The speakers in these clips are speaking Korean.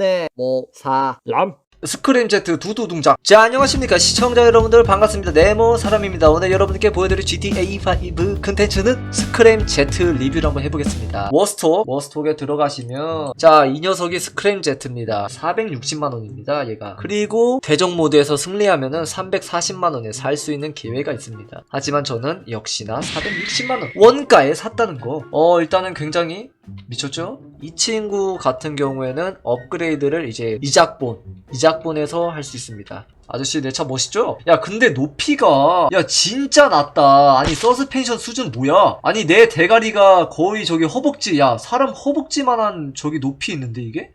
네 모 사 람 스크램제트 두두 등장. 자, 안녕하십니까. 시청자 여러분들 반갑습니다. 네모 사람입니다. 오늘 여러분들께 보여드릴 GTA5 컨텐츠는 스크램제트 리뷰를 한번 해보겠습니다. 워스톡, 워스톡에 들어가시면, 자, 이 녀석이 스크램제트입니다. 460만원입니다, 얘가. 그리고 대적 모드에서 승리하면은 340만원에 살 수 있는 기회가 있습니다. 하지만 저는 역시나 460만원. 원가에 샀다는 거. 어, 일단은 굉장히 미쳤죠? 이 친구 같은 경우에는 업그레이드를 이제 이작본, 이작본에서 할 수 있습니다. 아저씨 내 차 멋있죠? 야 근데 높이가 야 진짜 낮다 아니 서스펜션 수준 뭐야 아니 내 대가리가 거의 저기 허벅지 야 사람 허벅지만한 저기 높이 있는데 이게?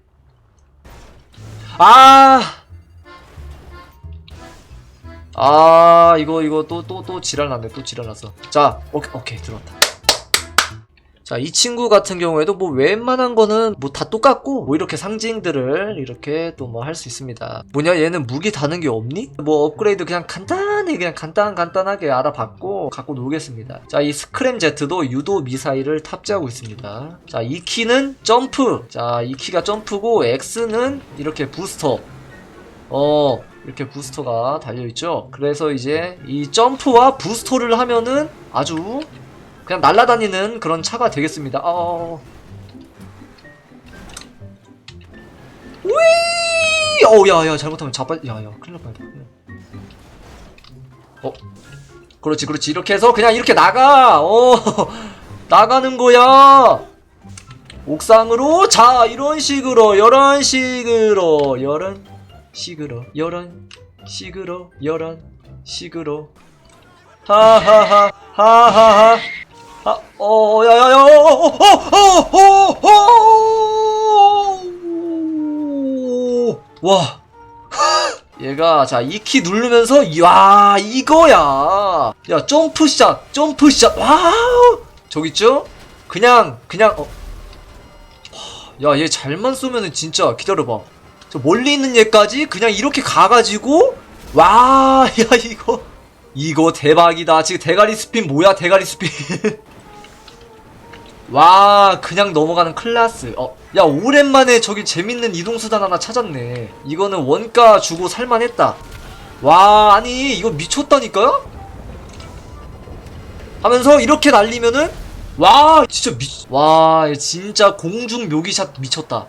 아 아, 이거, 이거 또, 또, 또 지랄 났네. 또 지랄 났어. 자, 오케이, 오케이, 들어왔다. 자, 이 친구 같은 경우에도 뭐 웬만한 거는 뭐 다 똑같고 뭐 이렇게 상징들을 이렇게 또 뭐 할 수 있습니다. 뭐냐 얘는 무기 다는 게 없니? 뭐 업그레이드 그냥 간단히 그냥 간단 간단하게 알아봤고 갖고 놀겠습니다. 자, 이 스크램 제트도 유도 미사일을 탑재하고 있습니다. 자, 이 키는 점프. 자, 이 키가 점프고 X는 이렇게 부스터. 어, 이렇게 부스터가 달려있죠? 그래서 이제 이 점프와 부스터를 하면은 아주 그냥 날아다니는 그런 차가 되겠습니다. 어. 우이! 어우, 야, 야, 잘못하면 자빠, 야, 야, 큰일 날 뻔했다. 어. 그렇지, 그렇지. 이렇게 해서 그냥 이렇게 나가! 어. 나가는 거야! 옥상으로, 자, 이런 식으로, 이런 식으로, 이런 식으로, 이런 식으로, 이런 식으로. 하하하, 하하하. 아, 어, 야, 야, 야, 어, 어, 어, 어, 어, 어. 와. 얘가, 자, 이 키 누르면서, 야, 이거야. 야, 점프샷, 점프샷, 와우. 저기 있죠? 그냥, 그냥, 어. 야, 얘 잘만 쏘면은 진짜, 기다려봐. 저 멀리 있는 얘까지 그냥 이렇게 가가지고, 와, 야, 이거. 이거 대박이다. 지금 대가리 스핀 뭐야, 대가리 스핀. 와, 그냥 넘어가는 클라스. 어, 야, 오랜만에 저기 재밌는 이동수단 하나 찾았네. 이거는 원가 주고 살만했다. 와, 아니, 이거 미쳤다니까요? 하면서 이렇게 날리면은, 와, 진짜 미, 와, 진짜 공중 묘기샷 미쳤다.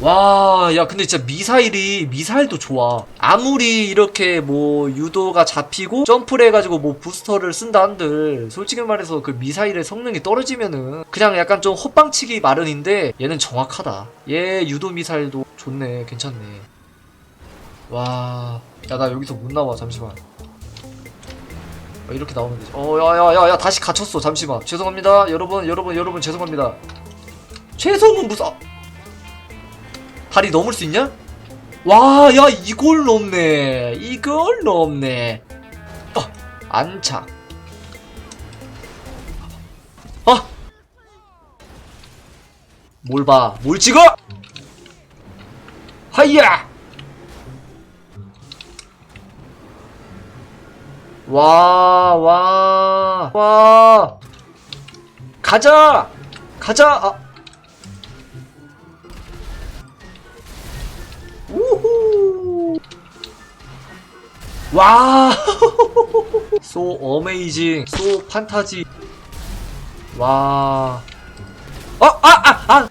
와, 야, 근데 진짜 미사일이, 미사일도 좋아. 아무리 이렇게 뭐, 유도가 잡히고, 점프를 해가지고 뭐, 부스터를 쓴다 한들, 솔직히 말해서 그 미사일의 성능이 떨어지면은, 그냥 약간 좀 헛방치기 마련인데, 얘는 정확하다. 얘 유도 미사일도 좋네, 괜찮네. 와, 야, 나 여기서 못 나와, 잠시만. 어, 이렇게 나오면 되지. 어, 야, 야, 야, 야, 다시 갇혔어, 잠시만. 죄송합니다. 여러분, 여러분, 여러분, 죄송합니다. 최소는 무슨, 아, 다리 넘을 수 있냐? 와, 야, 이걸 넘네. 이걸 넘네. 어, 안착. 아! 뭘 봐? 뭘 찍어? 하이야! 와, 와, 와. 가자! 가자! 아. 와. so amazing. so 판타지. 와. 어, 아, 아, 아.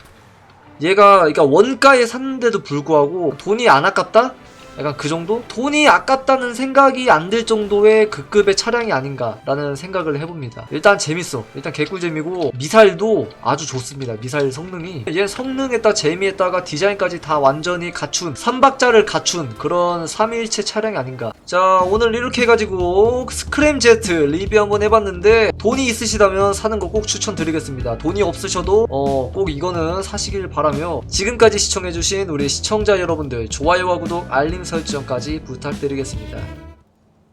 얘가 그러니까 원가에 샀는데도 불구하고 돈이 안 아깝다? 약간 그 정도? 돈이 아깝다는 생각이 안 들 정도의 그 급의 차량이 아닌가라는 생각을 해봅니다. 일단 재밌어. 일단 개꿀잼이고 미사일도 아주 좋습니다. 미사일 성능이 얘 성능에다 재미에다가 디자인까지 다 완전히 갖춘 3박자를 갖춘 그런 3일체 차량이 아닌가. 자 오늘 이렇게 해가지고 스크램 제트 리뷰 한번 해봤는데 돈이 있으시다면 사는 거 꼭 추천드리겠습니다. 돈이 없으셔도 어 꼭 이거는 사시길 바라며 지금까지 시청해주신 우리 시청자 여러분들 좋아요와 구독 알림 설정까지 부탁드리겠습니다.